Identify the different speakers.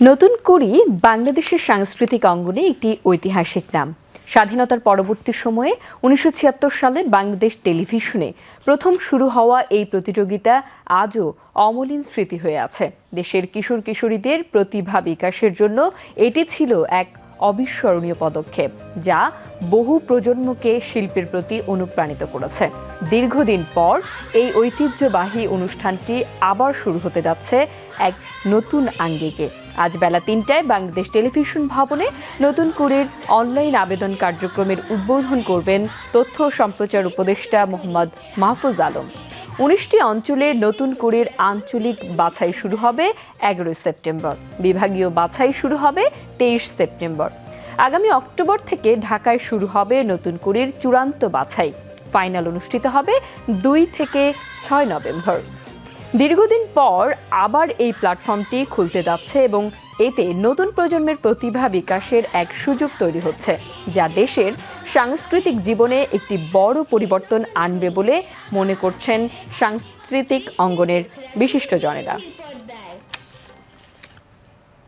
Speaker 1: নতুন কুড়ি বাংলাদেশের সাংস্কৃতিক অঙ্গনে একটি ঐতিহাসিক নাম। স্বাধীনতার পরবর্তী সময়ে উনিশশো সালে বাংলাদেশ টেলিভিশনে প্রথম শুরু হওয়া এই প্রতিযোগিতা আজও অমলিন স্মৃতি হয়ে আছে। দেশের কিশোর কিশোরীদের প্রতিভা বিকাশের জন্য এটি ছিল এক অবিস্মরণীয় পদক্ষেপ, যা বহু প্রজন্মকে শিল্পের প্রতি অনুপ্রাণিত করেছে। দীর্ঘদিন পর এই ঐতিহ্যবাহী অনুষ্ঠানটি আবার শুরু হতে যাচ্ছে এক নতুন আঙ্গিকে। আজ বেলা তিনটায় বাংলাদেশ টেলিভিশন ভবনে নতুন কুড়ির অনলাইন আবেদন কার্যক্রমের উদ্বোধন করবেন তথ্য সম্প্রচার উপদেষ্টা মোহাম্মদ মাহফুজ আলম। উনিশটি অঞ্চলের নতুন কুড়ির আঞ্চলিক বাছাই শুরু হবে এগারোই সেপ্টেম্বর। বিভাগীয় বাছাই শুরু হবে তেইশ সেপ্টেম্বর। আগামী অক্টোবর থেকে ঢাকায় শুরু হবে নতুন কুড়ির চূড়ান্ত বাছাই। ফাইনাল অনুষ্ঠিত হবে দুই থেকে ছয় নভেম্বর। দীর্ঘদিন পর আবার এই প্ল্যাটফর্মটি খুলতে যাচ্ছে এবং এতে নতুন প্রজন্মের প্রতিভা বিকাশের এক সুযোগ তৈরি হচ্ছে, যা দেশের সাংস্কৃতিক জীবনে একটি বড় পরিবর্তন আনবে বলে মনে করছেন সাংস্কৃতিক অঙ্গনের বিশিষ্টজনেরা